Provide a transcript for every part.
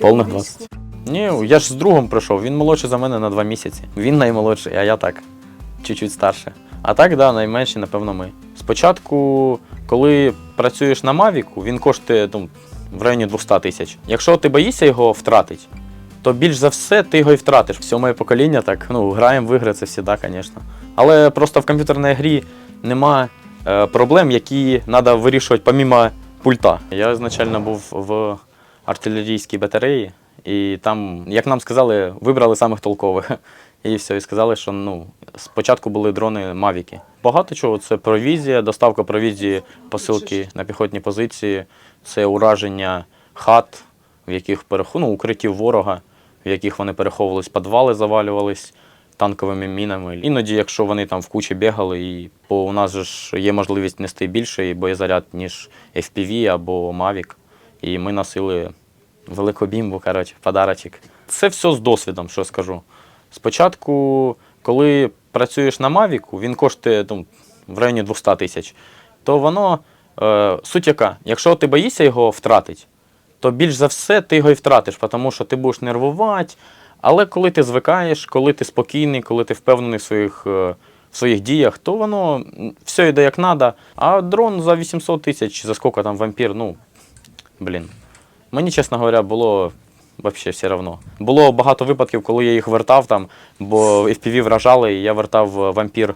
Повних 20. Ні, я ж з другом прийшов, він молодший за мене на два місяці. Він наймолодший, а я так, чуть-чуть старше. А так, да, найменші, напевно, ми. Спочатку, коли працюєш на Мавіку, він коштує ну, в районі 200 тисяч. Якщо ти боїшся його втратити, то більш за все ти його і втратиш. Все моє покоління так, ну, граємо в ігри, це всі, да, звісно. Але просто в комп'ютерній грі нема е, проблем, які треба вирішувати помімо пульта. Я ізначально був в артилерійській батареї, і там, як нам сказали, вибрали самих толкових. І все, і сказали, що ну, спочатку були дрони Мавіки. Багато чого це провізія, доставка провізії, посилки на піхотні позиції, це ураження хат, в яких переху... ну, укриттів ворога, в яких вони переховувались, підвали завалювались танковими мінами. Іноді, якщо вони там в кучі бігали, і бо у нас ж є можливість нести більший боєзаряд, ніж FPV або Mavic, і ми носили велику бімбу, коротше, подарочок. Це все з досвідом, що скажу. Спочатку, коли працюєш на Мавіку, він коштує ну, в районі 200 тисяч, то воно е, суть яка, якщо ти боїшся його втратити, то більш за все ти його і втратиш, тому що ти будеш нервувати. Але коли ти звикаєш, коли ти спокійний, коли ти впевнений в своїх, е, в своїх діях, то воно все йде як треба. А дрон за 800 тисяч, за скільки там вампір, ну, блін. Мені, чесно говоря, було взагалі все одно. Було багато випадків, коли я їх вертав там, бо FPV вражали, і я вертав е, вампір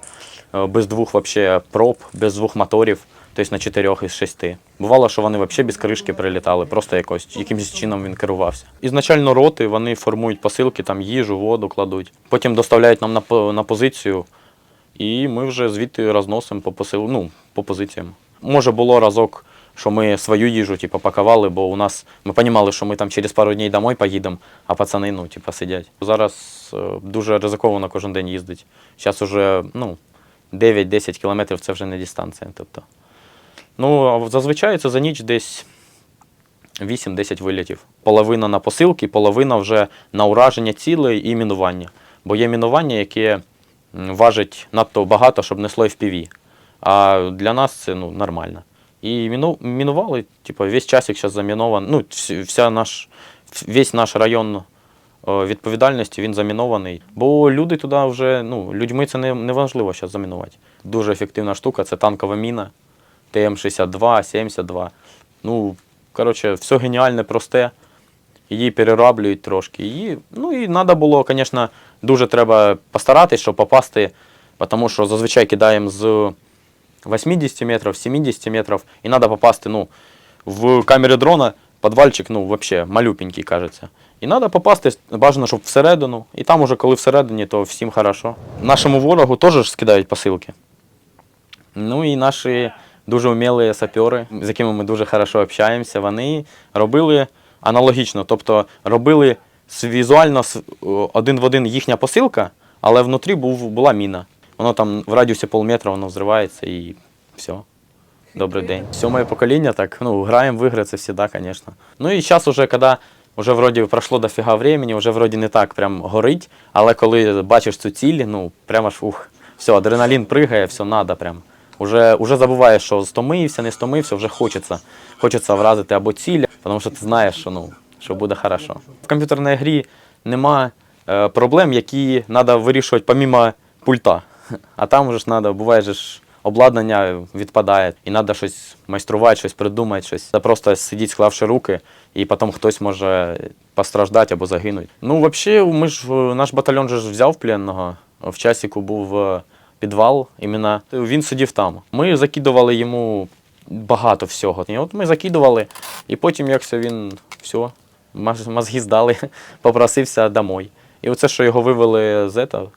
е, без двох вообще проб, без двох моторів, тобто на чотирьох із шести. Бувало, що вони взагалі без кришки прилітали, просто якось, якимось чином він керувався. Ізначально роти вони формують посилки, там їжу, воду кладуть. Потім доставляють нам на, на позицію, і ми вже звідти розносимо по посил... ну, по позиціям. Може, було разок, що ми свою їжу типу, пакували, бо у нас ми розуміли, що ми там через пару днів домой поїдемо, а пацани ну, типу, сидять. Зараз е, дуже ризиковано кожен день їздить. Зараз вже ну, 9-10 кілометрів це вже не дистанція. Тобто. Ну, зазвичай це за ніч десь 8-10 вилітів. Половина на посилки, половина вже на ураження цілей і мінування. Бо є мінування, яке важить надто багато, щоб несло FPV. А для нас це ну, нормально. І міну, мінували, типу, весь часик зараз замінований. Ну, вся наш, весь наш район відповідальності він замінований. Бо люди туди вже, ну, людьми це не, не важливо зараз замінувати. Дуже ефективна штука це танкова міна. ТМ-62, 72. Ну, коротше, все геніальне, просте. Її перероблюють трошки. Її, ну і треба було, звісно, дуже треба постаратись, щоб попасти, тому що зазвичай кидаємо з 80 метрів, 70 метрів, і треба попасти ну, в камері дрона, підвальчик, ну, взагалі, малюпенький, кажеться. І треба попасти, бажано, щоб всередину, і там уже коли всередині, то всім хорошо. Нашому ворогу теж скидають посилки. Ну і наші дуже вмілі сапери, з якими ми дуже хорошо общаємося, вони робили аналогічно, тобто робили візуально один в один їхня посилка, але внутрі був, була міна. Воно там в радіусі полметра воно взривається і все. Добрий день. Сьоме покоління, так, ну, граємо в ігри, це всегда, звісно. Ну і зараз уже, коли вже вроді пройшло дофіга времени, вже вроді не так прям горить, але коли бачиш цю ціль, ну, прямо ж ух, все, адреналін пригає, все надо прям. Уже, уже забуваєш, що стомився, не стомився, вже хочеться. Хочеться вразити або ціль, тому що ти знаєш, що, ну, що буде хорошо. В комп'ютерній грі нема е, проблем, які треба вирішувати помімо пульта. А там вже ж треба, буває же ж обладнання відпадає, і треба щось майструвати, щось придумати, щось. Це просто сидіти, склавши руки, і потім хтось може постраждати або загинути. Ну, взагалі, ми ж е, наш батальйон же ж взяв пленного. В часіку був е, підвал іменно. Він сидів там. Ми закидували йому багато всього. І от ми закидували, і потім, як все, він все, мозги здали, попросився домой. І оце, що його вивели з этого,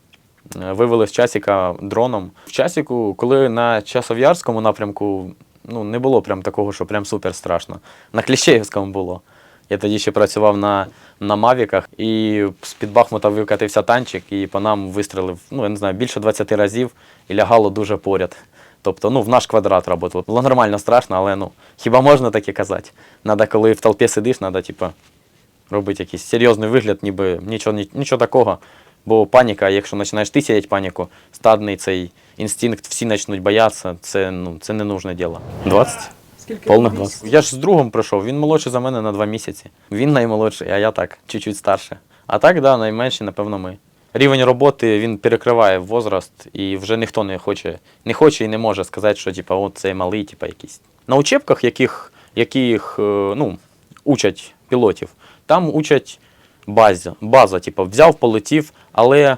вивели з часіка дроном. В часіку, коли на Часов'ярському напрямку ну, не було прям такого, що прям супер страшно. На Кліщеївському було. Я тоді ще працював на, на Мавіках, і з-під Бахмута викатився танчик, і по нам вистрілив, ну, я не знаю, більше 20 разів і лягало дуже поряд. Тобто, ну, в наш квадрат працювало. Було нормально страшно, але ну, хіба можна таке казати? Надо, коли в толпі сидиш, треба, типу, робити якийсь серйозний вигляд, ніби нічого, нічого такого. Бо паніка, якщо починаєш ти сіяти паніку, стадний цей інстинкт, всі почнуть боятися, це, ну, це не нужне діло. 20? Скільки Повних 20. Я ж з другом прийшов, він молодший за мене на два місяці. Він наймолодший, а я так, чуть-чуть старше. А так, да, найменші, напевно, ми. Рівень роботи він перекриває возраст, і вже ніхто не хоче, не хоче і не може сказати, що типа, от цей малий, типа, якийсь. На учебках, яких, яких е, ну, учать пілотів, там учать база, база, типу, взяв, полетів, але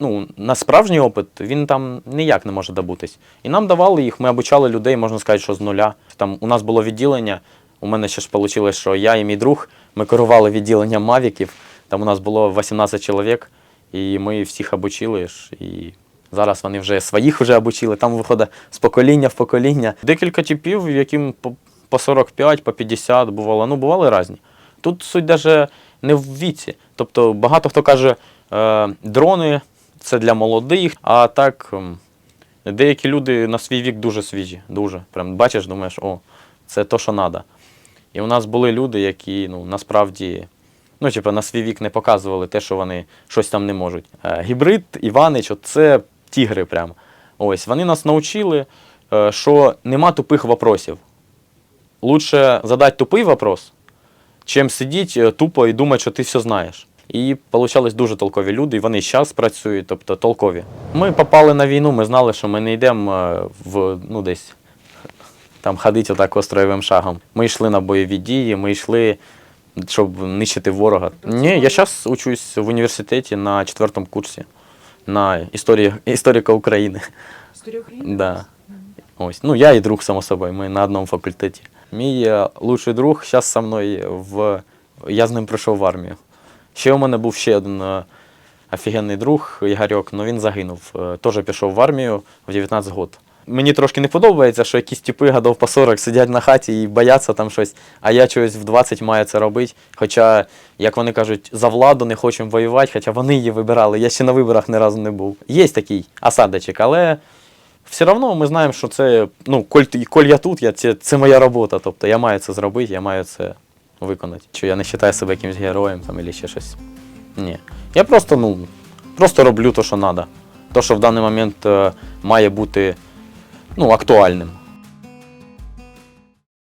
ну, на справжній опит він там ніяк не може добутись. І нам давали їх, ми обучали людей, можна сказати, що з нуля. Там у нас було відділення. У мене ще ж вийшло, що я і мій друг ми керували відділенням мавіків. Там у нас було 18 чоловік, і ми всіх обучили. І зараз вони вже своїх вже обучили. Там виходить з покоління в покоління. Декілька типів, яким по, по 45, по 50 бувало. Ну, бували різні. Тут суть навіть не в віці. Тобто багато хто каже, е, дрони це для молодих, а так деякі люди на свій вік дуже свіжі. Дуже. Прям бачиш, думаєш, о, це то, що треба. І у нас були люди, які ну, насправді ну, типу, на свій вік не показували те, що вони щось там не можуть. Е, гібрид, Іванич, це тігри прям. Ось, вони нас навчили, е, що нема тупих вопросів. Лучше задати тупий вопрос, чим сидіти е, тупо і думати, що ти все знаєш. І получались дуже толкові люди, і вони зараз працюють, тобто толкові. Ми попали на війну, ми знали, що ми не йдемо е, в ну, десь там ходити отак остроєвим шагом. Ми йшли на бойові дії, ми йшли, щоб нищити ворога. Ні, я зараз учусь в університеті на четвертому курсі на історії, історика України. Історія України? Да. Ось. Ну, я і друг, само собою, ми на одному факультеті. Мій е, лучший друг зараз зі мною в. Я з ним прийшов в армію. Ще у мене був ще один е, офігенний друг Ігорьок, але він загинув. Е, Теж пішов в армію в 19 років. Мені трошки не подобається, що якісь типи годов по 40 сидять на хаті і бояться там щось, а я чогось в 20 маю це робити. Хоча, як вони кажуть, за владу не хочемо воювати, хоча вони її вибирали. Я ще на виборах ні разу не був. Є такий осадочок, але все одно ми знаємо, що це, ну, коль, коль я тут, я, це, це моя робота. Тобто я маю це зробити, я маю це виконати. Що я не вважаю себе якимось героєм там, або ще щось. Ні. Я просто, ну, просто роблю те, що треба. Те, що в даний момент е, має бути ну, актуальним.